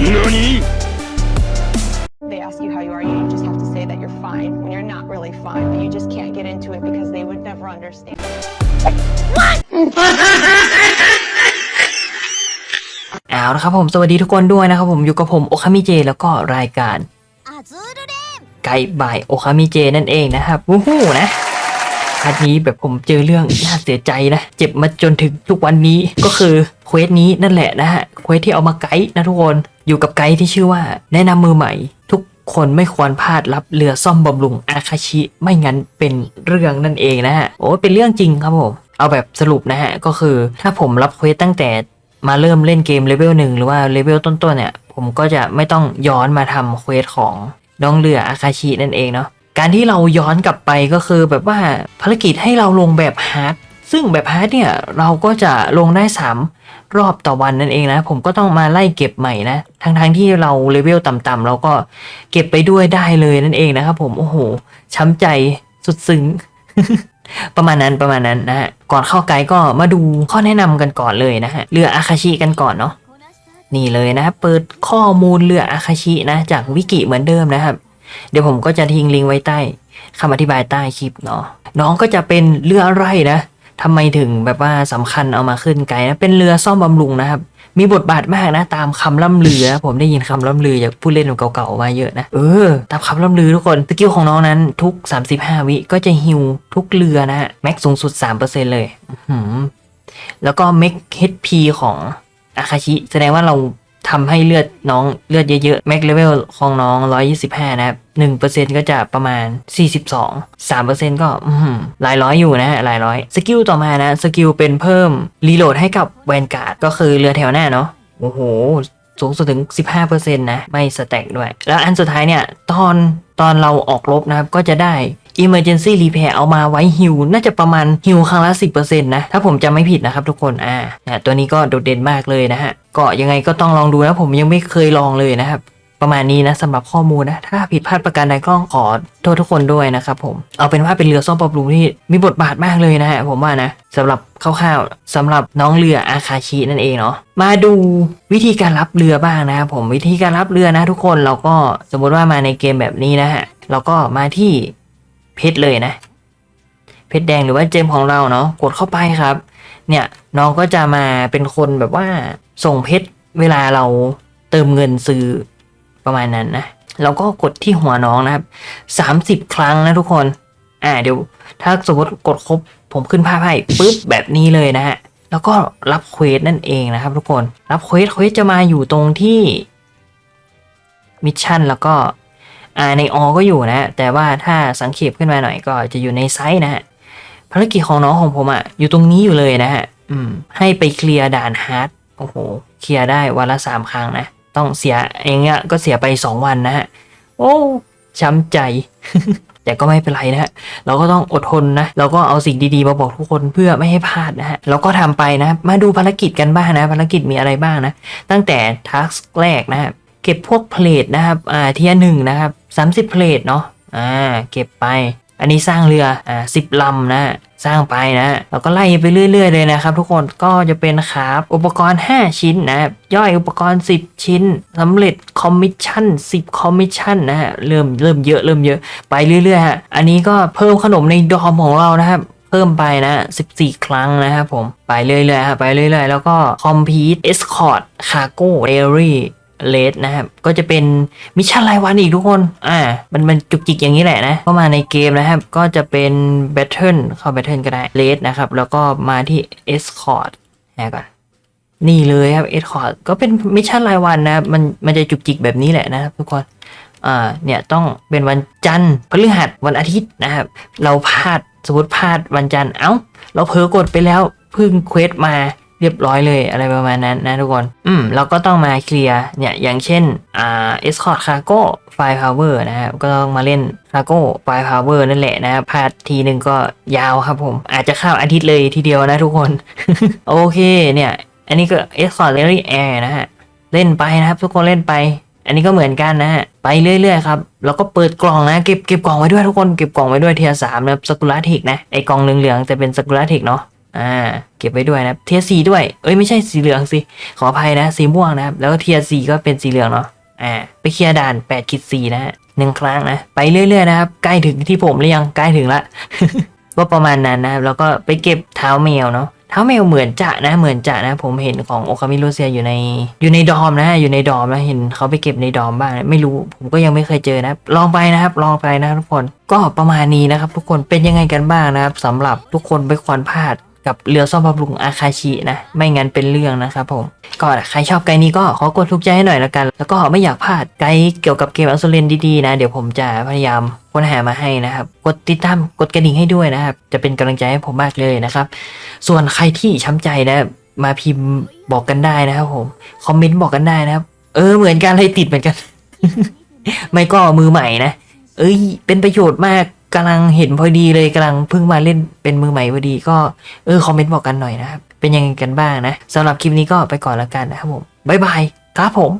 They ask you how you are, you just have to say that you're fine when you're not really fine, but you just can't get into it because they would never understand. What? เอาละครับผมสวัสดีทุกคนด้วยนะครับผมอยู่กับผมโอคามิเจแล้วก็รายการไกด์บายโอคามิเจนั่นเองนะครับวู้ฮู้นะพาร์นี้แบบผมเจอเรื่องน่าเสียใจนะเจ็บมาจนถึงทุกวันนี้ก็คือเควสนี้นั่นแหละนะฮะเควสที่เอามาไกด์นะทุกคน อยู่กับไกด์ที่ชื่อว่า แนะนำมือใหม่ ทุกคนไม่ควรพลาดรับเรือซ่อมบำรุงอาคาชิไม่งั้นเป็นเรื่องนั่นเองนะฮะโอ้เป็นเรื่องจริงครับผมเอาแบบสรุปนะฮะก็คือถ้าผมรับเควสตั้งแต่มาเริ่มเล่นเกมเลเวลหนึ่งหรือว่าเลเวลต้นๆเนี่ย ผมก็จะไม่ต้องย้อนมาทำเควสของน้องเรืออาคาชินั่นเองเนาะการที่เราย้อนกลับไปก็คือแบบว่าภารกิจให้เราลงแบบฮาร์ดซึ่งแบบฮาร์ดเนี่ยเราก็จะลงได้ 3 รอบต่อวันนั่นเองนะ ผมก็ต้องมาไล่เก็บใหม่นะทั้งๆทที่เราเลเวลต่ำๆเราก็เก็บไปด้วยได้เลยนั่นเองนะครับผมโอ้โหช้ำใจสุดซึ้งประมาณนั้นประมาณนั้นนะฮะก่อนเข้าไกด์ก็มาดูข้อแนะนำกันก่อนเลยนะฮะเรืออาคาชิกันก่อนเนาะนี่เลยนะเปิดข้อมูลเรืออาคาชินะ จากวิกิเหมือนเดิมนะครับ เดี๋ยวผมก็จะทิ้งลิงก์ไว้ใต้คำอธิบายใต้คลิปเนาะน้องก็จะเป็นเรืออะไรนะ ทำไมถึงแบบว่าสำคัญเอามาขึ้นไกด์นะ เป็นเรือซ่อมบำรุงนะครับ มีบทบาทมากนะ ตามคำล่ำลือนะผมได้ยินคำล่ำลือจากผู้เล่นเก่าๆมาเยอะนะ เออ ตามคำล่ำลือทุกคน สกิลของน้องนั้นทุก 35 วิก็จะฮิวทุกเรือนะฮะ แม็กสูงสุด 3%เลยอืแล้วก็เม็ก HP ของอาคาชิ แสดงว่าเรา ทำให้เลือดน้องเลือดเยอะๆแม็กเลเวลของน้อง 125 นะครับ1%ก็จะประมาณ 42 3%ก็อื้อหือหลายร้อยอยู่นะหลายร้อย สกิลต่อมานะสกิลเป็นเพิ่มรีโหลดให้กับแวนการ์ดก็คือเรือแถวหน้าเนาะโอ้โหสูงสุดถึง 15%นะ ไม่สแต็กด้วย แล้วอันสุดท้ายเนี่ย ตอนตอนเราออกรบนะครับ ก็จะได้ Emergency Repair เอามาไว้ฮิวน่าจะประมาณฮิวครั้งละ 10%นะ ถ้าผมจำไม่ผิดนะครับทุกคน อ่านะตัวนี้ก็โดดเด่นมากเลยนะฮะ ก็ยังไงก็ต้องลองดูนะ ผมยังไม่เคยลองเลยนะครับ ประมาณนี้นะสำหรับข้อมูลนะ ถ้าผิดพลาดประการใดก็ขอโทษทุกคนด้วยนะครับผมเอาเป็นว่าเป็นเรือซ่อมปรับำรุงที่มีบทบาทมากเลยนะฮะผมว่านะสำหรับคร่าวๆสำหรับน้องเรืออาคาชินั่นเองเนาะมาดูวิธีการรับเรือบ้างนะครับผมวิธีการรับเรือนะทุกคนเราก็สมมติว่ามาในเกมแบบนี้นะฮะเราก็มาที่เพชรเลยนะเพชรแดงหรือว่าเจมของเราเนาะกดเข้าไปครับ เนี่ยน้องก็จะมาเป็นคนแบบว่า ส่งเพชรเวลาเราเติมเงินซื้อประมาณนั้นนะเราก็กดที่หัวน้องนะครับสามสิบครั้งนะทุกคน อ่าเดี๋ยว ถ้าสมมติกดครบผมขึ้นภาพให้ปุ๊บแบบนี้เลยนะฮะ แล้วก็รับเควสนั่นเองนะครับทุกคน รับเควสเควสจะมาอยู่ตรงที่มิชชั่นแล้วก็อ่าในอก็อยู่นะ แต่ว่าถ้าสังเขปขึ้นมาหน่อยก็จะอยู่ในไซต์นะฮะ ภารกิจของน้องของผมอะ่ะอยู่ตรงนี้อยู่เลยนะฮะ อืม ให้ไปเคลียร์ด่านฮาร์ด โอ้โห เคลียร์ได้วันละสามครั้งนะ ต้องเสียเองอะก็เสียไปสองวันนะฮะ โอ้ช้ำใจ แต่ก็ไม่เป็นไรนะฮะ เราก็ต้องอดทนนะ เราก็เอาสิ่งดีๆมาบอกทุกคนเพื่อไม่ให้พลาดนะฮะ เราก็ทำไปนะ มาดูภารกิจกันบ้างนะ ภารกิจมีอะไรบ้างนะ ตั้งแต่ทัสแรกนะครับเก็บพวกเพลทนะครับ อ่าเทียหนึ่งนะครับสามสิบเพลทเนาะ อ่า เก็บไป อันนี้สร้างเรืออ่าสิบลำนะสร้างไปนะ เราก็ไล่ไปเรื่อย ๆ เลยนะครับ ทุกคนก็จะเป็นครับอุปกรณ์ 5 ชิ้นนะย่อยอุปกรณ์ 10 ชิ้นสำเร็จคอมมิชชั่น10 คอมมิชชั่นนะฮะเริ่มเริ่มเยอะเริ่มเยอะไปเรื่อยๆฮะอันนี้ก็เพิ่มขนมในดอมของเรานะครับเพิ่มไปนะ 14 ครั้งนะครับผมไปเรื่อยๆฮะไปเรื่อยๆ แล้วก็ Complete Escort Cargo Dairy เล เลสนะครับ ก็จะเป็นมิชชั่นรายวันอีกทุกคน อ่า มันมันจุกจิกอย่างนี้แหละนะเข้ามาในเกมนะครับ ก็จะเป็นแบทเทิลเข้าแบทเทิลก็ได้เลสนะครับ แล้วก็มาที่ Escort นะก่อนนี่เลยครับ Escort ก็เป็นมิชชั่นรายวันนะครับ มันมันจะจุกจิกแบบนี้แหละนะครับทุกคนอ่าเนี่ยต้องเป็นวันจันทร์พฤหัสวันอาทิตย์นะครับ เราพลาดสมมติพลาดวันจันทร์เอ้า เราเผลอกดไปแล้วเพิ่งเควสมา เรียบร้อยเลยอะไรประมาณนั้นนะทุกคน อืมเราก็ต้องมาเคลียร์เนี่ยอย่างเช่นอ่า Escort Cargo Fire Power นะครับก็ต้องมาเล่น Cargo Fire Power นั่นแหละนะพลาดทีหนึ่งก็ยาวครับผม อาจจะข้ามอาทิตย์เลยทีเดียวนะทุกคน โอเคเนี่ย อันนี้ก็ Escort Rally Air นะฮะเล่นไปนะครับ ทุกคนเล่นไป อันนี้ก็เหมือนกันนะฮะไปเรื่อยๆครับแล้วก็เปิดกล่องนะเก็บเก็บกล่องไว้ด้วยทุกคนเก็บกล่องไว้ด้วยเทียสามนะสกุลาเทคนะไอกล่องเหลืองๆแต่เป็นสกุลาเทคเนาะ อ่า เก็บไว้ด้วยนะเทียสีด้วย เอ้ยไม่ใช่สีเหลืองสิ ขออภัยนะ สีม่วงนะครับ แล้วก็เทียสีก็เป็นสีเหลืองเนาะ อ่า ไปเคลียร์ด่าน8คิด4นะฮะหนึ่งครั้งนะ ไปเรื่อยๆนะครับ ใกล้ถึงที่ผมหรือยัง ใกล้ถึงละ ก็ประมาณนั้นนะครับ แล้วก็ไปเก็บเท้าแมวเนาะเท้าแมวเหมือนจะนะเหมือนจะนะ ผมเห็นของโอคามิโรเซียอยู่ในอยู่ในดอมนะอยู่ในดอมนะเห็นเขาไปเก็บในดอมบ้างไม่รู้ผมก็ยังไม่เคยเจอนะลองไปนะครับ ลองไปนะทุกคนก็ประมาณนี้นะครับ ทุกคนเป็นยังไงกันบ้างนะครับสำหรับทุกคนไม่ควรพลาด กับเรือซ่อมบำรุงอาคาชินะ ไม่งั้นเป็นเรื่องนะครับผม ก็ใครชอบไกด์นี้ก็ขอกดถูกใจให้หน่อยละกัน แล้วก็ไม่อยากพลาดไกด์เกี่ยวกับเกมอัลโซเลนดีๆนะ เดี๋ยวผมจะพยายามค้นหามาให้นะครับ กดติดตามกดกระดิ่งให้ด้วยนะครับ จะเป็นกำลังใจให้ผมมากเลยนะครับ ส่วนใครที่ช้ำใจนะมาพิมพ์บอกกันได้นะครับผม คอมเมนต์บอกกันได้นะครับ เออเหมือนกันเลยติดเหมือนกัน ไม่ก็มือใหม่นะ เอ้ยเป็นประโยชน์มาก กำลังเห็นพอดีเลยกำลังเพิ่งมาเล่นเป็นมือใหม่พอดีก็เออคอมเมนต์บอกกันหน่อยนะครับ เป็นยังไงกันบ้างนะสำหรับคลิปนี้ก็ไปก่อนละกันนะครับผมบ๊ายบายครับผม